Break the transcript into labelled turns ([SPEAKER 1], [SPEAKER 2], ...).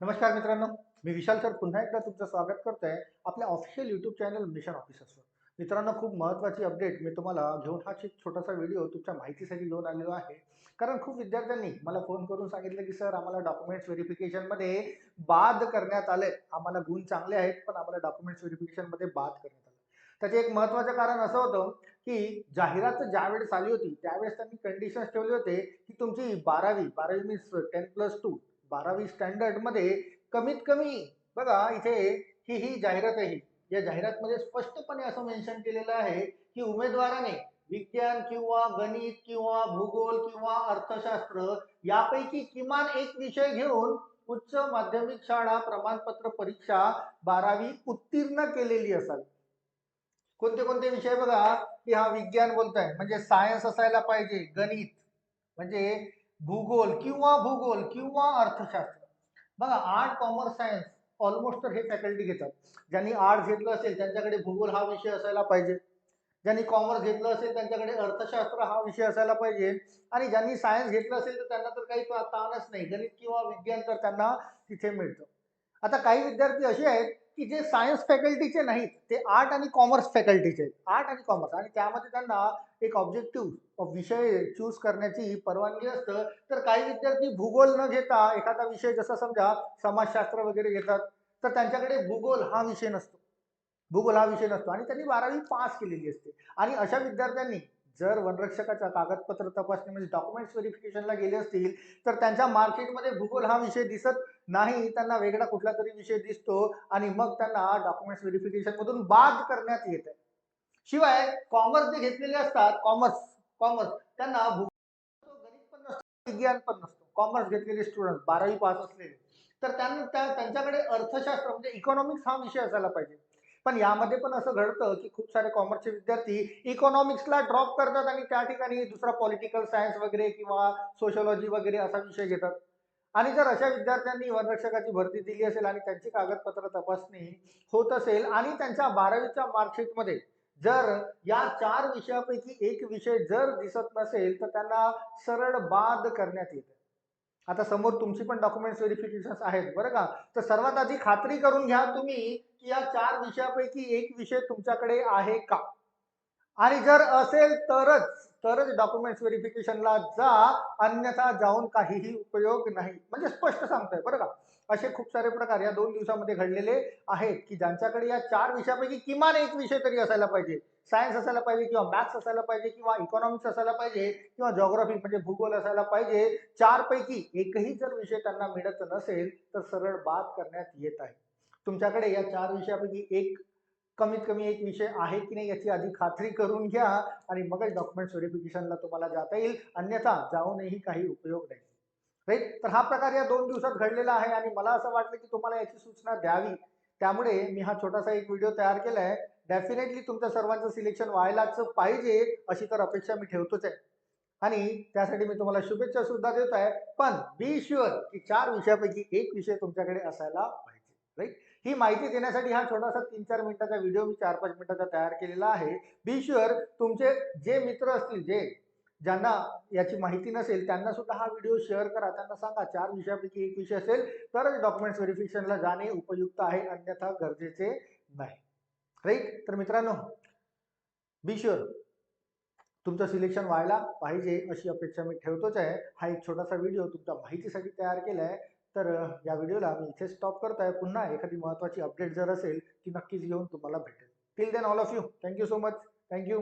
[SPEAKER 1] नमस्कार मित्रांनो मी विशाल सर. पुन्हा एकदा तुमचं स्वागत करतोय आपल्या ऑफिशियल युट्यूब चॅनल मिशन ऑफिसर्सवर मित्रांनो खूप महत्त्वाची अपडेट मी तुम्हाला घेऊन हा एक छोटासा व्हिडिओ तुमच्या माहितीसाठी घेऊन आलेलो आहे. कारण खूप विद्यार्थ्यांनी मला फोन करून सांगितलं की सर आम्हाला डॉक्युमेंट्स व्हेरिफिकेशनमध्ये बाद करण्यात आले आम्हाला गुण चांगले आहेत पण आम्हाला डॉक्युमेंट्स व्हेरिफिकेशनमध्ये बाद करण्यात आलं त्याचे एक महत्त्वाचं कारण असं होतं की जाहिरात ज्यावेळेस आली होती त्यावेळेस त्यांनी कंडिशन्स ठेवले होते की तुमची बारावी बारावी मीन्स टेन प्लस टू बारावी स्टँडर्डमध्ये कमीत कमी बघा इथे ही ही जाहिरात आहे या या जाहिरातमध्ये स्पष्टपणे असं मेन्शन केलेलं आहे की उमेदवाराने विज्ञान किंवा गणित किंवा भूगोल किंवा अर्थशास्त्र यापैकी किमान एक विषय घेऊन उच्च माध्यमिक शाळा प्रमाणपत्र परीक्षा बारावी उत्तीर्ण केलेली असावी. कोणते कोणते विषय बघा की हा विज्ञान बोलताय. म्हणजे सायन्स असायला पाहिजे गणित. म्हणजे भूगोल किंवा भूगोल किंवा अर्थशास्त्र. बघा आर्ट कॉमर्स सायन्स ऑलमोस्ट तर हे फॅकल्टी घेतात. ज्यांनी आर्ट घेतलं असेल त्यांच्याकडे भूगोल हा विषय असायला पाहिजे. ज्यांनी कॉमर्स घेतलं असेल त्यांच्याकडे अर्थशास्त्र हा विषय असायला पाहिजे. आणि ज्यांनी सायन्स घेतलं असेल तर त्यांना तर काही ताणच नाही. गणित किंवा विज्ञान तर त्यांना तिथे मिळतं. आता काही विद्यार्थी असे आहेत की जे सायन्स फॅकल्टीचे नाहीत ते आर्ट आणि कॉमर्स फॅकल्टीचे आहेत आर्ट आणि कॉमर्स आणि त्यामध्ये त्यांना एक ऑब्जेक्टिव्ह विषय चूज करण्याची परवानगी असतं. तर काही विद्यार्थी भूगोल न घेता एखादा विषय जसा समजा समाजशास्त्र वगैरे घेतात तर त्यांच्याकडे भूगोल हा विषय नसतो. भूगोल हा विषय नसतो. आणि त्यांनी बारावी पास केलेली असते. आणि अशा विद्यार्थ्यांनी जर वनरक्षकाच्या कागदपत्र तपासणी म्हणजे डॉक्युमेंट्स व्हेरिफिकेशनला गेले असतील तर त्यांच्या मार्केटमध्ये भूगोल हा विषय दिसत नाही. त्यांना वेगळा कुठला तरी विषय दिसतो आणि मग त्यांना डॉक्युमेंट्स व्हेरिफिकेशनमधून बाद करण्यात येत आहे शिवाय कॉमर्स जे घेतलेले असतात कॉमर्स कॉमर्स त्यांना भूगोल गणित पण विज्ञान पण नसतो. कॉमर्स घेतलेले स्टुडंट बारावी पास असलेले. तर त्यांना त्यांच्याकडे अर्थशास्त्र म्हणजे इकॉनॉमिक्स हा विषय असायला पाहिजे. पण यामध्ये पण असं घडतं की खूप सारे कॉमर्सचे विद्यार्थी इकॉनॉमिक्सला ड्रॉप करतात आणि त्या ठिकाणी दुसरा पॉलिटिकल सायन्स वगैरे किंवा सोशोलॉजी वगैरे असा विषय घेतात. आणि जर अशा विद्यार्थ्यांनी वनरक्षकाची भरती दिली असेल आणि त्यांची कागदपत्र तपासणी होत असेल आणि त्यांच्या बारावीच्या मार्कशीटमध्ये जर या चार विषयापैकी एक विषय जर दिसत नसेल तर त्यांना सरळ बाद करण्यात येते. आता समोर तुमची पण डॉक्युमेंट्स व्हेरिफिकेशन आहेत बरं का? तर सर्वात आधी खात्री करून घ्या तुम्ही की या चार विषयापैकी एक विषय तुमच्याकडे आहे का? आणि जर असेल तरच तरच डॉक्युमेंट्स व्हेरिफिकेशनला जा अन्यथा जाऊन काहीही उपयोग नाही. म्हणजे स्पष्ट सांगतोय बरं का? असे खूप सारे प्रकार या दोन दिवसामध्ये घडलेले आहेत की ज्यांच्याकडे या चार विषयापैकी किमान एक विषय तरी असायला पाहिजे. सायन्स असायला पाहिजे किंवा मॅथ्स असायला पाहिजे किंवा इकॉनॉमिक्स असायला पाहिजे किंवा जॉग्राफी म्हणजे भूगोल असायला पाहिजे. चारपैकी एकही जर विषय त्यांना मिळत नसेल तर सरळ बाद करण्यात येत आहे. तुमच्याकडे या चार विषयापैकी एक कमीत कमी एक विषय आहे की नाही याची आधी खात्री करून घ्या आणि मगच डॉक्युमेंट्स व्हेरिफिकेशनला तुम्हाला जाता येईल. अन्यथा जाऊनही काही उपयोग नाही. राईट तर हा प्रकार या दोन दिवसात घडलेला आहे आणि मला असं वाटलं की तुम्हाला याची सूचना द्यावी. त्यामुळे मी हा छोटासा एक व्हिडिओ तयार केला आहे डेफिनेटली तुमच्या सर्वांचं सिलेक्शन व्हायलाच पाहिजे अशी तर अपेक्षा मी ठेवतोच आहे. आणि त्यासाठी मी तुम्हाला शुभेच्छा सुद्धा देत आहे पण बी शुअर की चार विषयापैकी एक विषय तुमच्याकडे असायला पाहिजे. राईट ही माहिती देण्यासाठी हा छोटासा तीन चार मिनिटाचा व्हिडिओ मी चार पाच मिनिटाचा तयार केलेला आहे. बी शुअर तुमचे जे मित्र असतील जे ज्यांना याची माहिती नसेल त्यांना सुद्धा हा व्हिडिओ शेअर करा. त्यांना सांगा चार विषयापैकी एक विषय असेल तरच डॉक्युमेंट्स व्हेरिफिकेशनला जाणे उपयुक्त आहे अन्यथा गरजेचे नाही. राईट तर मित्रांनो बी शुअर तुमचं सिलेक्शन व्हायला पाहिजे अशी अपेक्षा मी ठेवतोच आहे. हा एक छोटासा व्हिडिओ तुमच्या माहितीसाठी तयार केला आहे तर या व्हिडिओला मी इथे स्टॉप करत आहे. पुन्हा एखादी महत्त्वाची अपडेट जर असेल ती नक्कीच घेऊन तुम्हाला भेटेल. Till then all of you thank you so much thank you